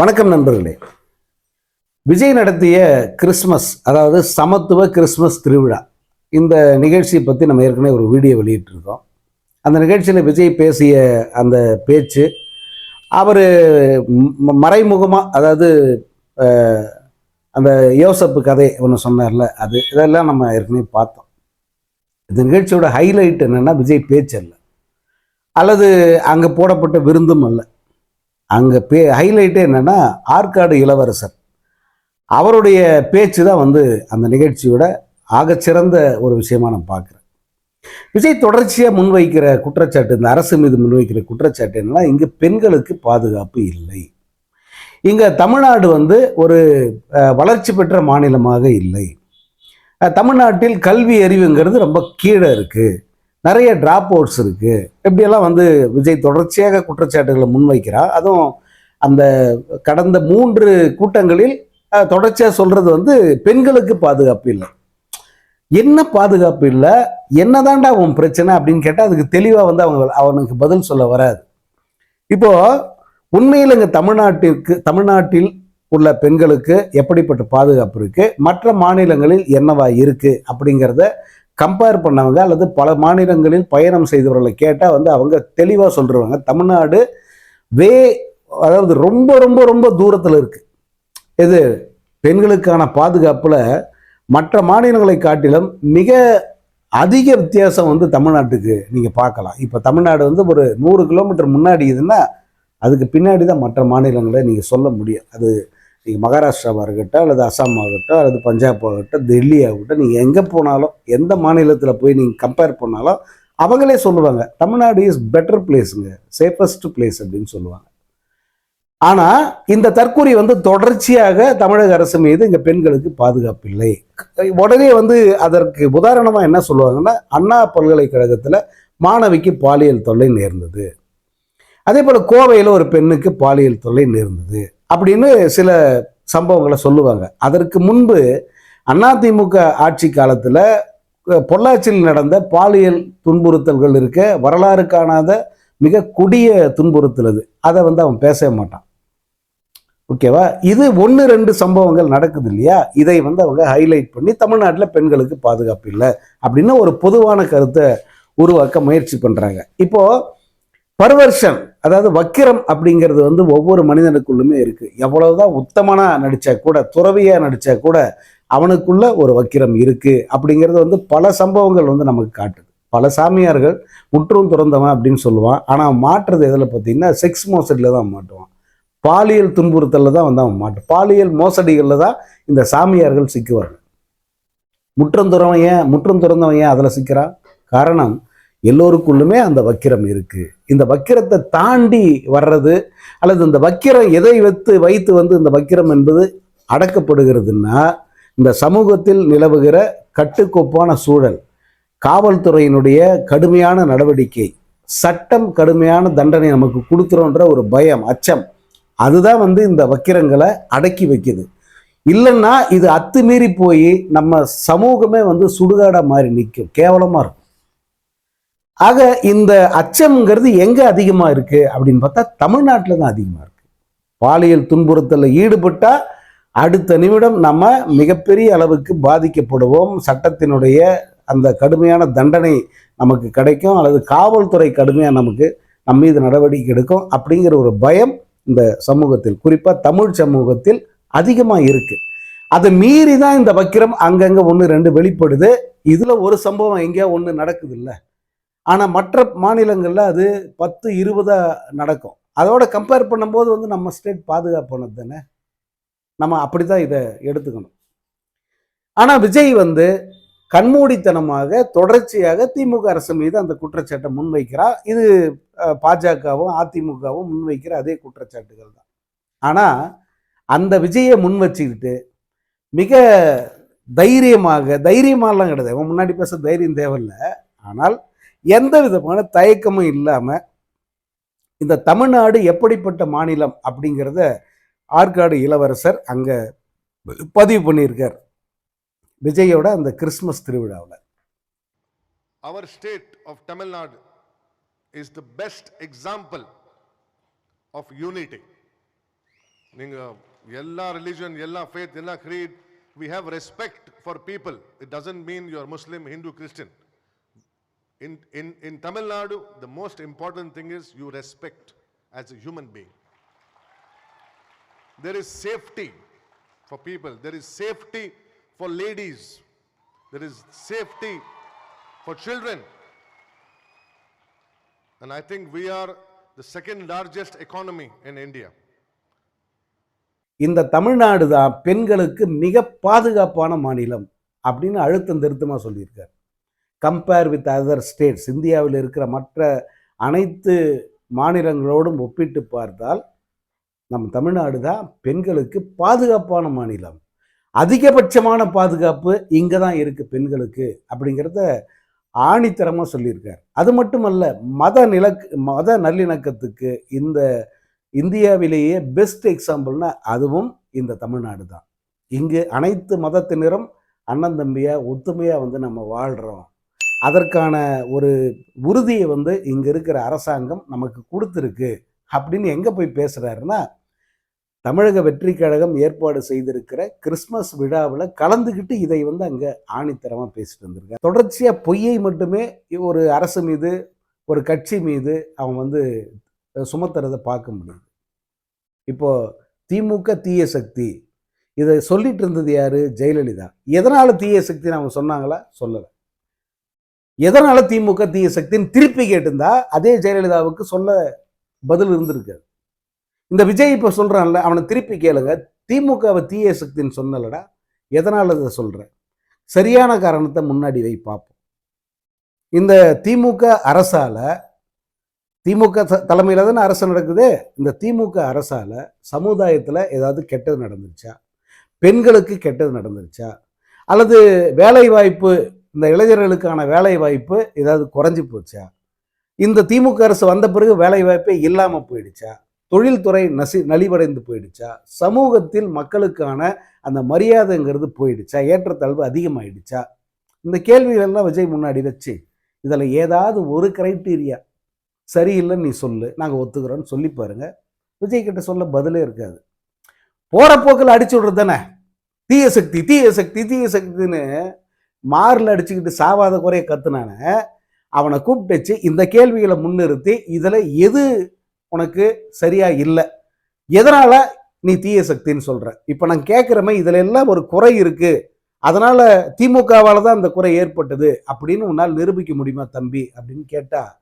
வணக்கம் நண்பர்களே. விஜய் நடத்திய கிறிஸ்மஸ் அதாவது சமத்துவ கிறிஸ்மஸ் திருவிழா இந்த நிகழ்ச்சியை பற்றி நம்ம ஏற்கனவே ஒரு வீடியோ வெளியிட்டிருக்கோம். அந்த நிகழ்ச்சியில் விஜய் பேசிய அந்த பேச்சு அவர் மறைமுகமாக அதாவது அந்த யோசப்பு கதை ஒன்று சொன்னார்ல அது இதெல்லாம் நம்ம ஏற்கனவே பார்த்தோம். இந்த நிகழ்ச்சியோட ஹைலைட் என்னென்னா விஜய் பேச்சு அல்ல அல்லது அங்கே போடப்பட்ட விருந்தும் அல்ல. அங்கே பே ஹைலைட்டே என்னென்னா ஆற்காடு இளவரசர். அவருடைய பேச்சு தான் வந்து அந்த நிகழ்ச்சியோட ஆகச்சிறந்த ஒரு விஷயமா நான் பார்க்குறேன். விஜய் தொடர்ச்சியாக முன்வைக்கிற குற்றச்சாட்டு இந்த அரசு மீது முன்வைக்கிற குற்றச்சாட்டு என்னன்னா இங்கே பெண்களுக்கு பாதுகாப்பு இல்லை. இங்கே தமிழ்நாடு வந்து ஒரு வளர்ச்சி பெற்ற மாநிலமாக இல்லை. தமிழ்நாட்டில் கல்வி அறிவுங்கிறது ரொம்ப கீழே இருக்குது நிறைய ட்ராப் அவுட்ஸ் இருக்குது இப்படியெல்லாம் வந்து விஜய் தொடர்ச்சியாக குற்றச்சாட்டுகளை முன்வைக்கிறா அதுவும் அந்த கடந்த மூன்று கூட்டங்களில் தொடர்ச்சியாக சொல்கிறது வந்து பெண்களுக்கு பாதுகாப்பு இல்லை. என்ன பாதுகாப்பு இல்லை? என்னதான்டா அவன் பிரச்சனை அப்படின்னு கேட்டால் அதுக்கு தெளிவாக வந்து அவங்க அவனுக்கு பதில் சொல்ல வராது. இப்போ உண்மையில் இங்கே தமிழ்நாட்டிற்கு தமிழ்நாட்டில் உள்ள பெண்களுக்கு எப்படிப்பட்ட பாதுகாப்பு இருக்குது மற்ற மாநிலங்களில் என்னவா இருக்குது அப்படிங்கிறத கம்பேர் பண்ணவங்க அல்லது பல மாநிலங்களில் பயணம் செய்தவர்களை கேட்டால் வந்து அவங்க தெளிவாக சொல்லிடுவாங்க தமிழ்நாடு வே அதாவது ரொம்ப ரொம்ப ரொம்ப தூரத்தில் இருக்குது இது பெண்களுக்கான பாதுகாப்பில் மற்ற மாநிலங்களை காட்டிலும் மிக அதிக வித்தியாசம் வந்து தமிழ்நாட்டுக்கு நீங்கள் பார்க்கலாம். இப்போ தமிழ்நாடு வந்து ஒரு நூறு கிலோமீட்டர் முன்னாடி இதுன்னா அதுக்கு பின்னாடி தான் மற்ற மாநிலங்களை நீங்கள் சொல்ல முடியும். அது நீங்கள் மகாராஷ்டிராவாக இருக்கட்டும் அல்லது அசாம் ஆகட்டும் அல்லது பஞ்சாப் ஆகட்டும் டெல்லி ஆகட்டும் நீங்கள் எங்கே போனாலும் எந்த மாநிலத்தில் போய் நீங்கள் கம்பேர் பண்ணாலும் அவங்களே சொல்லுவாங்க தமிழ்நாடு இஸ் பெட்டர் பிளேஸுங்க சேஃபஸ்ட் பிளேஸ் அப்படின்னு சொல்லுவாங்க. ஆனால் இந்த தற்கூரி வந்து தொடர்ச்சியாக தமிழக அரசு மீது இங்கே பெண்களுக்கு பாதுகாப்பு இல்லை. உடனே வந்து அதற்கு உதாரணமாக என்ன சொல்லுவாங்கன்னா அண்ணா பல்கலைக்கழகத்தில் மாணவிக்கு பாலியல் தொல்லை நேர்ந்தது. அதே போல் கோவையில் ஒரு பெண்ணுக்கு பாலியல் தொல்லை நேர்ந்தது. அப்படின்னு சில சம்பவங்களை சொல்லுவாங்க. அதற்கு முன்பு அதிமுக ஆட்சி காலத்தில் பொள்ளாச்சியில் நடந்த பாலியல் துன்புறுத்தல்கள் இருக்க வரலாறு காணாத மிக கொடிய துன்புறுத்தல் அது. அதை வந்து அவன் பேசவே மாட்டான். ஓகேவா? இது ஒன்று ரெண்டு சம்பவங்கள் நடக்குது இல்லையா? இதை வந்து அவங்க ஹைலைட் பண்ணி தமிழ்நாட்டில் பெண்களுக்கு பாதுகாப்பு இல்லை அப்படின்னு ஒரு பொதுவான கருத்தை உருவாக்க முயற்சி பண்ணுறாங்க இப்போது பர்வர்ஷன் அதாவது வக்கிரம் அப்படிங்கிறது வந்து ஒவ்வொரு மனிதனுக்குள்ளுமே இருக்கு. எவ்வளவுதான் உத்தமனா நடிச்சா கூட துறவியா நடிச்சா கூட அவனுக்குள்ள ஒரு வக்கிரம் இருக்கு அப்படிங்கிறது வந்து பல சம்பவங்கள் வந்து நமக்கு காட்டுது. பல சாமியார்கள் முற்றும் துறந்தவன் அப்படின்னு சொல்லுவான். ஆனால் மாற்றுறது எதில் பார்த்தீங்கன்னா செக்ஸ் மோசடியில் தான் மாட்டுவான். பாலியல் துன்புறுத்தலில் தான் வந்து அவன் மாட்டு பாலியல் மோசடிகளில் தான் இந்த சாமியார்கள் சிக்குவார்கள். முற்றம் துறவன் ஏன் முற்றும் துறந்தவன் ஏன் அதில் சிக்கிறான்? காரணம் எல்லோருக்குள்ளுமே அந்த வக்கிரம் இருக்கு. இந்த வக்கிரத்தை தாண்டி வர்றது அல்லது இந்த வக்கிரம் எதை வைத்து வைத்து வந்து இந்த வக்கிரம் என்பது அடக்கப்படுகிறதுன்னா இந்த சமூகத்தில் நிலவுகிற கட்டுக்கோப்பான சூழல் காவல்துறையினுடைய கடுமையான நடவடிக்கை சட்டம் கடுமையான தண்டனை நமக்கு கொடுத்துறோன்ற ஒரு பயம் அச்சம் அதுதான் வந்து இந்த வக்கிரங்களை அடக்கி வைக்குது. இல்லைன்னா இது அத்துமீறி போய் நம்ம சமூகமே வந்து சுடுகாடாக மாறி நிற்கும் கேவலமாக இருக்கும். ஆக இந்த அச்சம்ங்கிறது எங்கே அதிகமாக இருக்குது அப்படின்னு பார்த்தா தமிழ்நாட்டில் தான் அதிகமாக இருக்குது பாலியல் துன்புறுத்தலில் ஈடுபட்டால் அடுத்த நிமிடம் நம்ம மிகப்பெரிய அளவுக்கு பாதிக்கப்படுவோம். சட்டத்தினுடைய அந்த கடுமையான தண்டனை நமக்கு கிடைக்கும். அல்லது காவல்துறை கடுமையாக நமக்கு நம்ம மீது நடவடிக்கை எடுக்கும் அப்படிங்கிற ஒரு பயம் இந்த சமூகத்தில். குறிப்பாக தமிழ் சமூகத்தில் அதிகமாக இருக்குது அதை மீறி தான் இந்த வக்கிரம் அங்கங்கே ஒன்று ரெண்டு வெளிப்படுது. இதில் ஒரு சம்பவம் எங்கேயோ ஒன்று நடக்குது இல்லை. ஆனால் மற்ற மாநிலங்களில் அது பத்து இருபதாக நடக்கும். அதோட கம்பேர் பண்ணும்போது வந்து நம்ம ஸ்டேட் பாதுகாப்பானது தானே? நம்ம அப்படி தான் இதை எடுத்துக்கணும். ஆனால் விஜய் வந்து கண்மூடித்தனமாக தொடர்ச்சியாக திமுக அரசு மீது அந்த குற்றச்சாட்டை முன்வைக்கிறார். இது பாஜகவும் அதிமுகவும் முன்வைக்கிற அதே குற்றச்சாட்டுகள் தான். ஆனால் அந்த விஜயை முன் வச்சுக்கிட்டு மிக தைரியமாக தைரியமாலாம் கிடையாது. முன்னாடி பேச தைரியம் தேவையில்லை. ஆனால் எந்த விதமான தயக்கமும் இல்லாமல் இந்த தமிழ்நாடு எப்படிப்பட்ட மாநிலம் அப்படிங்கிறத ஆற்காடு இளவரசர் அங்கே பதிவு பண்ணியிருக்கார். விஜயோட அந்த கிறிஸ்மஸ் திருவிழாவில். அவர் state of Tamil Nadu is the best example of unity நீங்கள் எல்லா ரிலிஜன் எல்லா ஃபேத் எல்லா creed we have respect for people. It doesn't mean you are muslim hindu christian. In in in tamil nadu the most important thing is you respect as a human being there is safety for people there is safety for ladies there is safety for children and i think we are the second largest economy in india இந்த தமிழ்நாடு தான் பெண்களுக்கு மிக பாதுகாப்பான மாநிலம் அப்படின்னு அழுத்தம் திருத்தமாக சொல்லியிருக்கார் கம்பேர் வித் அதர் ஸ்டேட்ஸ் இந்தியாவில் இருக்கிற மற்ற அனைத்து மாநிலங்களோடும் ஒப்பிட்டு பார்த்தால் நம் தமிழ்நாடு தான் பெண்களுக்கு பாதுகாப்பான மாநிலம். அதிகபட்சமான பாதுகாப்பு இங்கே தான் இருக்குது பெண்களுக்கு அப்படிங்கிறத ஆணித்தரமாக சொல்லியிருக்கார். அது மட்டுமல்ல மத நிலக் மத நல்லிணக்கத்துக்கு இந்த இந்தியாவிலேயே பெஸ்ட் எக்ஸாம்பிள்னா அதுவும் இந்த தமிழ்நாடு தான். இங்கு அனைத்து மதத்தினரும் அண்ணன் தம்பியாக ஒத்துமையாக வந்து நம்ம வாழ்கிறோம் அதற்கான ஒரு உறுதியை வந்து இங்கே இருக்கிற அரசாங்கம் நமக்கு கொடுத்துருக்கு. அப்படின்னு எங்கே போய் பேசுகிறாருன்னா தமிழக வெற்றி கழகம் ஏற்பாடு செய்திருக்கிற கிறிஸ்மஸ் விழாவில் கலந்துக்கிட்டு இதை வந்து அங்கே ஆணித்தரமாக பேசிட்டு வந்திருக்காரு. தொடர்ச்சியாக பொய்யை மட்டுமே ஒரு அரசு மீது ஒரு கட்சி மீது அவன் வந்து சுமத்துறதை பார்க்க முடியுது. இப்போ திமுக தீய சக்தி இதை சொல்லிட்டு இருந்தது யாரு? ஜெயலலிதா. எதனால தீய சக்தின்னு அவங்க சொன்னாங்களா? சொல்லலை. எதனால் திமுக தீய சக்தின்னு திருப்பி கேட்டிருந்தா அதே ஜெயலலிதாவுக்கு சொல்ல பதில் இருந்திருக்காது. இந்த விஜய் இப்போ சொல்கிறான்ல அவனை திருப்பி கேளுங்க. திமுகவை தீய சக்தின்னு சொன்னலடா எதனால் இதை சொல்கிறேன் சரியான காரணத்தை முன்னாடி வை பார்ப்போம் இந்த திமுக அரசால் திமுக தலைமையில் தானே அரசு நடக்குது. இந்த திமுக அரசால் சமுதாயத்தில் ஏதாவது கெட்டது நடந்துருச்சா? பெண்களுக்கு கெட்டது நடந்துருச்சா? அல்லது வேலை வாய்ப்பு இந்த இளைஞர்களுக்கான வேலை வாய்ப்பு ஏதாவது குறைஞ்சி போச்சா? இந்த திமுக அரசு வந்த பிறகு வேலை வாய்ப்பே இல்லாமல் போயிடுச்சா? தொழில்துறை நசி நலிவடைந்து போயிடுச்சா? சமூகத்தில் மக்களுக்கான அந்த மரியாதைங்கிறது போயிடுச்சா? ஏற்றத்தாழ்வு அதிகமாயிடுச்சா? இந்த கேள்விகளெல்லாம் விஜய் முன்னாடி வச்சு இதில் ஏதாவது ஒரு கிரைட்டீரியா சரியில்லைன்னு நீ சொல்லு நாங்கள் ஒத்துக்கிறோன்னு சொல்லி பாருங்க. விஜய் கிட்ட சொல்ல பதிலே இருக்காது. போகிற போக்கில் அடிச்சு விடுறது தானே? தீய சக்தி தீய சக்தி தீய சக்தின்னு மாரில் அடிச்சுக்கிட்டு சாவாத குறைய கத்துனானே அவனை கூப்பிட்டுச்சு இந்த கேள்விகளை முன்னிறுத்தி இதில் எது உனக்கு சரியா இல்லை? எதனால் நீ தீய சக்தின்னு சொல்கிற இப்போ நான் கேட்குறமே இதில் எல்லாம் ஒரு குறை இருக்குது அதனால் திமுகவால் தான் அந்த குறை ஏற்பட்டது அப்படின்னு உன்னால் நிரூபிக்க முடியுமா தம்பி? அப்படின்னு கேட்டால்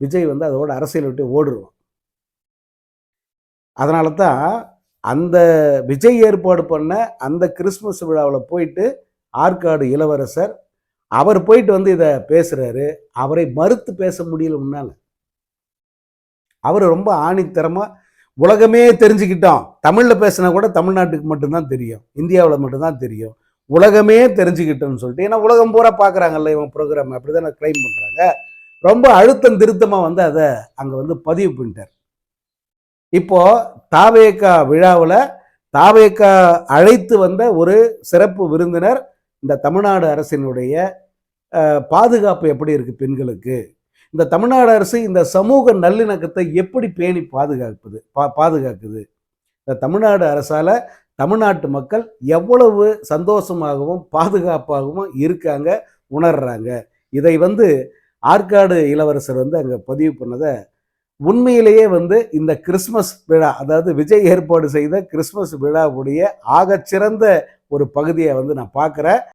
விஜய் வந்து அதோட அரசியல் விட்டு ஓடுருவான். அதனால தான் அந்த விஜய் ஏற்பாடு பண்ண அந்த கிறிஸ்மஸ் விழாவில் போயிட்டு ஆற்காடு இளவரசர் அவர் போயிட்டு வந்து இதை பேசுறாரு. அவரை மறுத்து பேச முடியல முன்னால. அவர் ரொம்ப ஆணித்தரமா உலகமே தெரிஞ்சுக்கிட்டோம் தமிழ்ல பேசினா கூட தமிழ்நாட்டுக்கு மட்டும்தான் தெரியும். இந்தியாவில் மட்டும்தான் தெரியும். உலகமே தெரிஞ்சுக்கிட்டோம்னு சொல்லிட்டு ஏன்னா உலகம் பூரா பார்க்குறாங்கல்ல இவன் ப்ரோக்ராம் அப்படிதான் கிளைம் பண்றாங்க. ரொம்ப அழுத்தம் திருத்தமாக வந்து அதை அங்க வந்து பதிவு பண்ணிட்டார். இப்போ தாவேக்கா விழாவில் தாவேக்கா அழைத்து வந்த ஒரு சிறப்பு விருந்தினர் இந்த தமிழ்நாடு அரசினுடைய பாதுகாப்பு எப்படி இருக்கு பெண்களுக்கு? இந்த தமிழ்நாடு அரசு இந்த சமூக நல்லிணக்கத்தை எப்படி பேணி பாதுகாப்பது பா பாதுகாக்குது? இந்த தமிழ்நாடு அரசால தமிழ்நாட்டு மக்கள் எவ்வளவு சந்தோஷமாகவும் பாதுகாப்பாகவும் இருக்காங்க உணர்றாங்க? இதை வந்து ஆற்காடு இளவரசர் வந்து அங்கே பதிவு பண்ணதை உண்மையிலேயே வந்து இந்த கிறிஸ்மஸ் விழா அதாவது விஜய் ஏற்பாடு செய்த கிறிஸ்மஸ் விழாவுடைய ஆகச்சிறந்த ஒரு பகுதியை வந்து நான் பார்க்குறேன்.